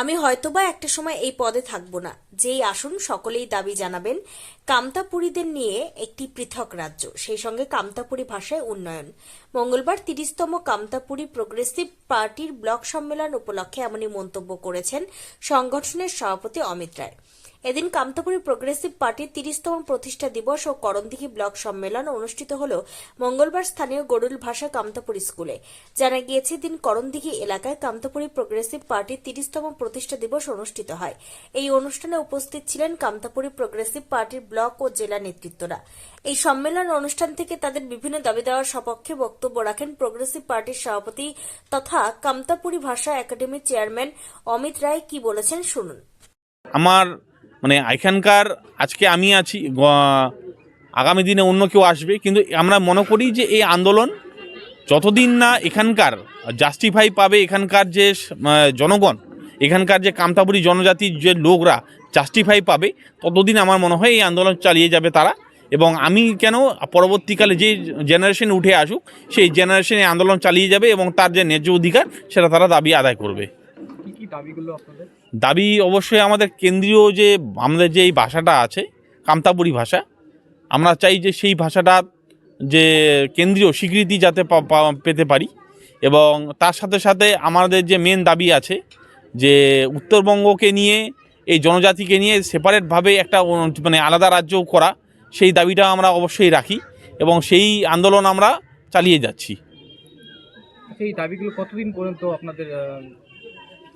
আমি হয়তোবা একটা সময় এই পদে থাকব না। যেই আসুন সকলেই দাবি জানাবেন, কামতাপুরীদের নিয়ে একটি পৃথক রাজ্য, সেই সঙ্গে কামতাপুরী ভাষায় উন্নয়ন। মঙ্গলবার তিরিশতম কামতাপুরী প্রগ্রেসিভ পার্টির ব্লক সম্মেলন উপলক্ষে এমনই মন্তব্য করেছেন সংগঠনের সভাপতি অমিত রায়। এদিন কামতাপুরী প্রোগ্রেসিভ পার্টির তিরিশতম প্রতিষ্ঠা দিবস ও করণদিঘি ব্লক সম্মেলন অনুষ্ঠিত হল মঙ্গলবার স্থানীয় গরুল ভাষা কামতাপুরী স্কুলে। জানা গিয়েছে দিন করণদিঘি এলাকায় কামতাপুরী প্রোগ্রেসিভ পার্টির তিরিশতম প্রতিষ্ঠা দিবস অনুষ্ঠিত হয়। এই অনুষ্ঠানে উপস্থিত ছিলেন কামতাপুরী প্রোগ্রেসিভ পার্টির ব্লক ও জেলা নেতৃত্বরা। এই সম্মেলন অনুষ্ঠান থেকে তাদের বিভিন্ন দাবি দেওয়ার সপক্ষে বক্তব্য রাখেন প্রোগ্রেসিভ পার্টির সভাপতি তথা কামতাপুরী ভাষা একাডেমির চেয়ারম্যান অমিত রায়। কি বলেছেন, শুনুন। আমার মানে এখানকার, আজকে আমি আছি আগামী দিনে অন্য কেউ আসবে, কিন্তু আমরা মনে করি যে এই আন্দোলন যতদিন না এখানকার জাস্টিফাই পাবে, এখানকার যে জনগণ, এখানকার যে কামতাপুরি জনজাতির যে লোকরা জাস্টিফাই পাবে, ততদিন আমার মনে হয় এই আন্দোলন চালিয়ে যাবে তারা। এবং আমি কেন পরবর্তীকালে যে জেনারেশন উঠে আসুক, সেই জেনারেশনে আন্দোলন চালিয়ে যাবে এবং তার যে ন্যায্য অধিকার, সেটা তারা দাবি আদায় করবে। কি কি দাবিগুলো আপনাদের? দাবি অবশ্যই আমাদের কেন্দ্রীয় যে, আমাদের যে এই ভাষাটা আছে কামতাপুরি ভাষা, আমরা চাই যে সেই ভাষাটা যে কেন্দ্রীয় স্বীকৃতি যাতে পেতে পারি এবং তার সাথে সাথে আমাদের যে মেন দাবি আছে যে উত্তরবঙ্গকে নিয়ে, এই জনজাতিকে নিয়ে সেপারেটভাবে একটা মানে আলাদা রাজ্য করা, সেই দাবিটা আমরা অবশ্যই রাখি এবং সেই আন্দোলন আমরা চালিয়ে যাচ্ছি। আচ্ছা এই দাবিগুলো কতদিন পর্যন্ত আপনাদের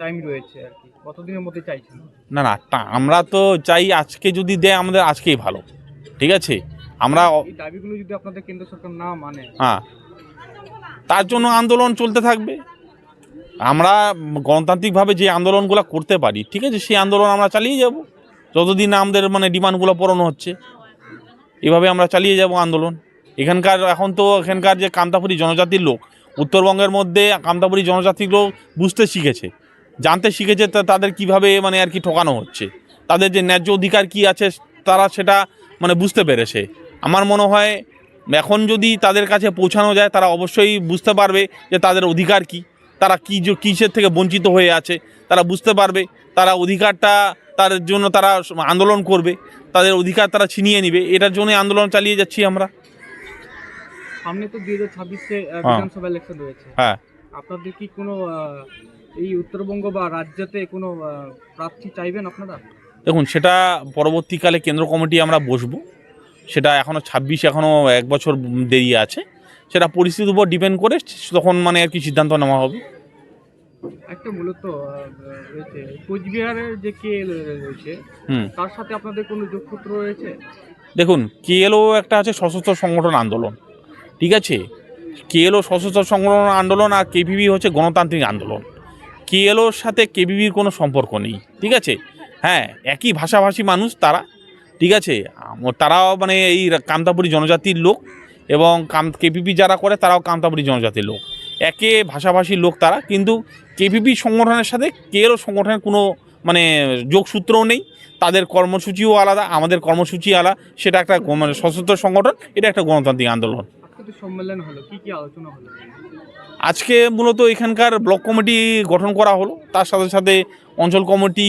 টাইম রয়েছে আর কি। কতদিনের মধ্যে চাইছেন? না না তা আমরা তো চাই আজকে যদি দেয় আমাদের আজকেই ভালো। ঠিক আছে? আমরা এই দাবিগুলো যদি আপনাদের কেন্দ্র সরকার না মানে? হ্যাঁ। তার জন্য আন্দোলন চলতে থাকবে। আমরা গণতান্ত্রিকভাবে যে আন্দোলনগুলো করতে পারি ঠিক আছে সেই আন্দোলন আমরা চালিয়ে যাব। যতদিন আমাদের মানে ডিমান্ডগুলো পূরণ হচ্ছে এভাবে আমরা চালিয়ে যাব আন্দোলন। এখানকার এখন তো এখানকার যে কামতাপুরি জনজাতির লোক উত্তরবঙ্গের মধ্যে কামতাপুরি জনজাতির লোক বুঝতে শিখেছে। জানতে শিখেছে তা তাদের কীভাবে মানে আর কি ঠকানো হচ্ছে। তাদের যে ন্যায্য অধিকার কি আছে তারা সেটা মানে বুঝতে পেরেছে। আমার মনে হয় এখন যদি তাদের কাছে পৌঁছানো যায় তারা অবশ্যই বুঝতে পারবে যে তাদের অধিকার কি। তারা কী কিসের থেকে বঞ্চিত হয়ে আছে তারা বুঝতে পারবে। তারা অধিকারটা তার জন্য তারা আন্দোলন করবে। তাদের অধিকার তারা ছিনিয়ে নিবে। এটার জন্য আন্দোলন চালিয়ে যাচ্ছি আমরা। সামনে তো দুই হাজার ছাব্বিশে হ্যাঁ। বিধানসভা ইলেকশন রয়েছে। হ্যাঁ। আপনাদের কি কোনো এই উত্তরবঙ্গ বা রাজ্যতে কোনো প্রার্থী চাইবেন আপনারা? দেখুন সেটা পরবর্তীকালে কেন্দ্র কমিটি আমরা বসবো। সেটা এখনও ছাব্বিশ এখনও এক বছর দেরি আছে। সেটা পরিস্থিতির উপর ডিপেন্ড করে তখন মানে আর কি সিদ্ধান্ত নেওয়া হবে। একটা মূলত রয়েছে কোচবিহারের যে কে রয়েছে তার সাথে আপনাদের কোনো যোগসূত্র রয়েছে? দেখুন কেএলও একটা আছে সশস্ত্র সংগঠন আন্দোলন ঠিক আছে? কেএলও সশস্ত্র সংগঠন আন্দোলন আর কেপিবি হচ্ছে গণতান্ত্রিক আন্দোলন। কেএলওর সাথে কেপিবির কোনো সম্পর্ক নেই, ঠিক আছে? হ্যাঁ একই ভাষাভাষী মানুষ তারা, ঠিক আছে? তারাও মানে এই কামতাপুরি জনজাতির লোক এবং কাম কেপিপি যারা করে তারাও কামতাপুরি জনজাতির লোক। একে ভাষাভাষীর লোক তারা, কিন্তু কেপিপি সংগঠনের সাথে কেএলও সংগঠনের কোনো মানে যোগসূত্রও নেই। তাদের কর্মসূচিও আলাদা, আমাদের কর্মসূচি আলাদা সেটা একটা মানে সশস্ত্র সংগঠন, এটা একটা গণতান্ত্রিক আন্দোলন। সম্মেলন হলো, কি কি আলোচনা হলো? আজকে মূলত এখানকার ব্লক কমিটি গঠন করা হলো। তার সাথে সাথে অঞ্চল কমিটি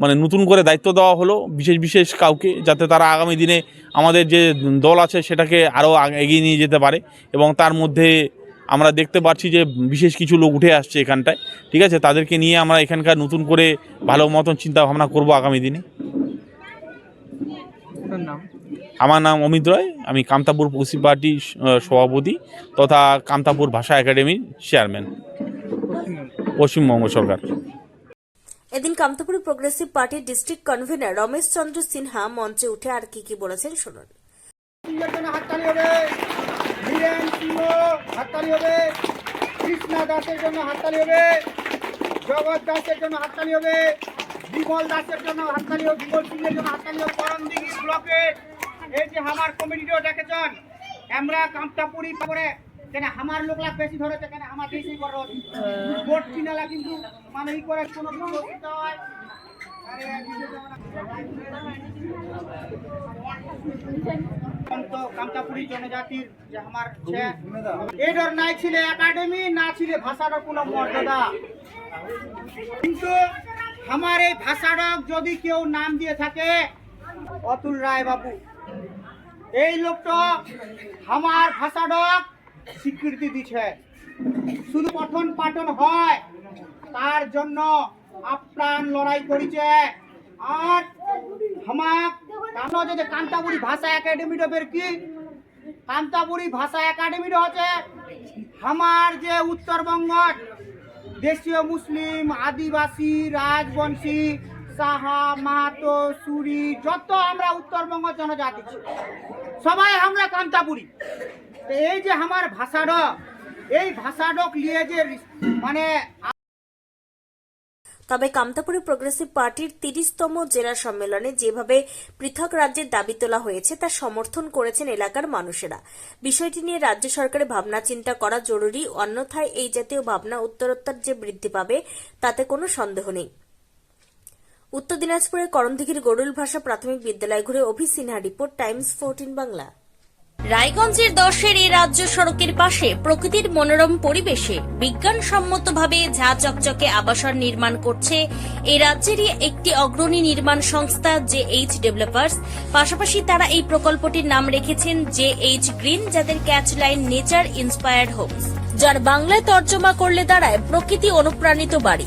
মানে নতুন করে দায়িত্ব দেওয়া হলো বিশেষ বিশেষ কাউকে, যাতে তারা আগামী দিনে আমাদের যে দল আছে সেটাকে আরও এগিয়ে নিয়ে যেতে পারে এবং তার মধ্যে আমরা দেখতে পাচ্ছি যে বিশেষ কিছু লোক উঠে আসছে এখানটায়। ঠিক আছে? তাদেরকে নিয়ে আমরা এখানকার নতুন করে ভালো মতন চিন্তা ভাবনা করব আগামী দিনে। নাম? আমার নাম অমিত রয় আমি কামতাপুর পশ্চিম পার্টির সভাপতি তথা কামতাপুর ভাষা একাডেমির চেয়ারম্যান পশ্চিমবঙ্গ সরকার। এদিন কামতাপুর প্রোগ্রেসিভ পার্টির ডিস্ট্রিক্ট কনভেনর রমেশ চন্দ্র সিনহা মঞ্চে উঠে আর কি কি বলেছেন শুনুন। হাততালি হবে বীরেন সিংহ হাততালি হবে। কৃষ্ণা দাসের জন্য হাততালি হবে। জগৎ দাসের জন্য হাততালি হবে। বিমল দাসের জন্য হাততালি হবে। বিমল সিংহের জন্য হাততালি হবে। করণদিঘি ব্লকে এই যে আমার কমিটিও ডেকেছেন আমরা কামতাপুরি পরে কেন আমার লোকলা বেশি ধরেছে কেন আমার বেশি করো ভোট কিনালা কিন্তু মানে ই করে কোনো হয়। জনজাতির যে আমার নাই না কোনো মর্যাদা। কিন্তু আমার এই ভাষারক যদি কেউ নাম দিয়ে থাকে, অতুল রায় বাবু এই লোকটা আমার ভাষাডক স্বীকৃতি দিছে। শুধু পঠন পাঠন হয়, তার জন্য আপ্রাণ লড়াই করেছে। আর হামাক আমরা যদি কান্তাপুরি ভাষা একাডেমিটা বের কি? কান্তাপুরি ভাষা একাডেমিটা হচ্ছে আমার যে উত্তরবঙ্গ, দেশীয় মুসলিম, আদিবাসী, রাজবংশী, সাহা মাহাতো সুরি, যত আমরা উত্তরবঙ্গ জনজাতি। সবাই আমরা কান্তাপুরি। তো এই যে আমার ভাষাটা এই ভাষাডক নিয়ে যে মানে তবে কামতাপুরি প্রোগ্রেসিভ পার্টির তিরিশতম জেলা সম্মেলনে যেভাবে পৃথক রাজ্যের দাবি তোলা হয়েছে, তা সমর্থন করেছেন এলাকার মানুষেরা। বিষয়টি নিয়ে রাজ্য সরকারের ভাবনা চিন্তা করা জরুরি, অন্যথায় এই জাতীয় ভাবনা উত্তরোত্তর যে বৃদ্ধি পাবে, তাতে কোনো সন্দেহ নেই। উত্তর দিনাজপুরের করণদিঘির গরুল ভাষা প্রাথমিক বিদ্যালয় ঘুরে Abhi Sinha report, Times fourteen Bangla. রায়গঞ্জের দশের এই রাজ্য সড়কের পাশে প্রকৃতির মনোরম পরিবেশে বিজ্ঞানসম্মতভাবে ঝা চকচকে আবাসন নির্মাণ করছে এই রাজ্যেরই একটি অগ্রণী নির্মাণ সংস্থা জে এইচ ডেভেলপার্স। পাশাপাশি তারা এই প্রকল্পটির নাম রেখেছেন জে এইচ গ্রিন, যাদের catch line nature inspired homes, যার বাংলায় তর্জমা করলে দাঁড়ায় প্রকৃতি অনুপ্রাণিত বাড়ি।